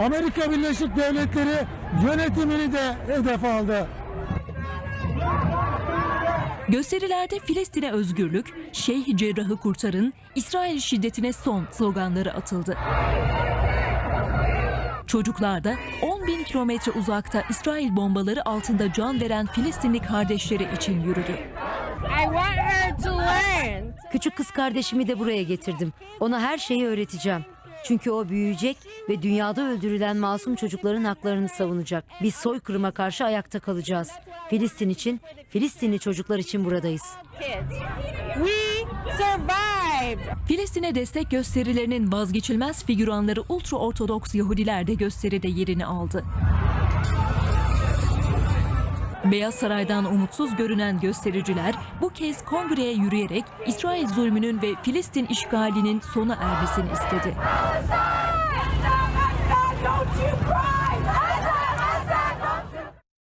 Amerika Birleşik Devletleri yönetimini de hedef aldı. Gösterilerde Filistin'e özgürlük, Şeyh Cerrah'ı kurtarın, İsrail şiddetine son sloganları atıldı. Çocuklar da 10 bin kilometre uzakta İsrail bombaları altında can veren Filistinli kardeşleri için yürüdü. Küçük kız kardeşimi de buraya getirdim. Ona her şeyi öğreteceğim. Çünkü o büyüyecek ve dünyada öldürülen masum çocukların haklarını savunacak. Biz soykırıma karşı ayakta kalacağız. Filistin için, Filistinli çocuklar için buradayız. Kids. We survived. Filistin'e destek gösterilerinin vazgeçilmez figüranları ultra-ortodoks Yahudiler de gösteride yerini aldı. Beyaz Saray'dan umutsuz görünen göstericiler bu kez kongreye yürüyerek İsrail zulmünün ve Filistin işgalinin sona ermesini istedi.